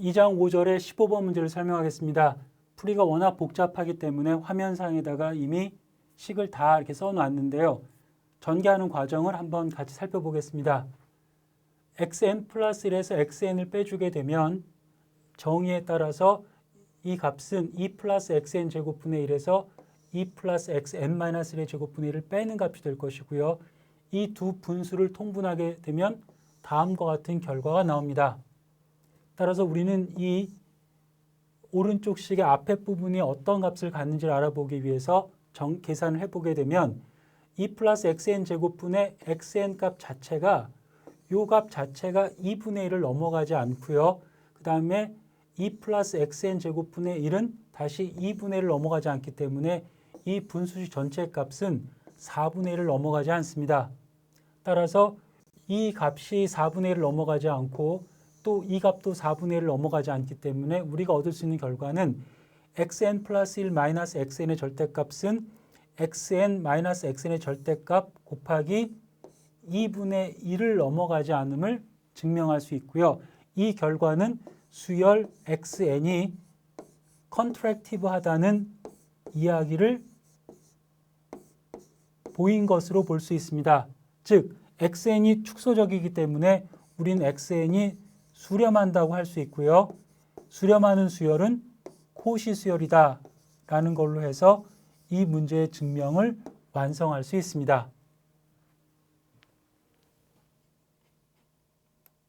2장 5절의 15번 문제를 설명하겠습니다. 풀이가 워낙 복잡하기 때문에 화면상에다가 이미 식을 다 이렇게 써놨는데요. 전개하는 과정을 한번 같이 살펴보겠습니다. xn 플러스 1에서 xn을 빼주게 되면 정의에 따라서 이 값은 2 플러스 xn 제곱분의 1에서 2 플러스 xn 마이너스 1의 제곱분의 1을 빼는 값이 될 것이고요. 이 두 분수를 통분하게 되면 다음과 같은 결과가 나옵니다. 따라서 우리는 이 오른쪽 식의 앞에 부분이 어떤 값을 갖는지를 알아보기 위해서 정, 계산을 해보게 되면 2 플러스 xn 제곱분의 xn 값 자체가 요 값 자체가 2분의 1을 넘어가지 않고요. 그 다음에 2 플러스 xn 제곱분의 1은 다시 2분의 1을 넘어가지 않기 때문에 이 분수식 전체 값은 4분의 1을 넘어가지 않습니다. 따라서 이 값이 4분의 1을 넘어가지 않고 또 이 값도 4분의 1을 넘어가지 않기 때문에 우리가 얻을 수 있는 결과는 xn 플러스 1 마이너스 xn의 절대값은 xn 마이너스 xn의 절대값 곱하기 2분의 1을 넘어가지 않음을 증명할 수 있고요. 이 결과는 수열 xn이 컨트랙티브하다는 이야기를 보인 것으로 볼 수 있습니다. 즉 xn이 축소적이기 때문에 우린 xn이 수렴한다고 할 수 있고요. 수렴하는 수열은 코시 수열이다 라는 걸로 해서 이 문제의 증명을 완성할 수 있습니다.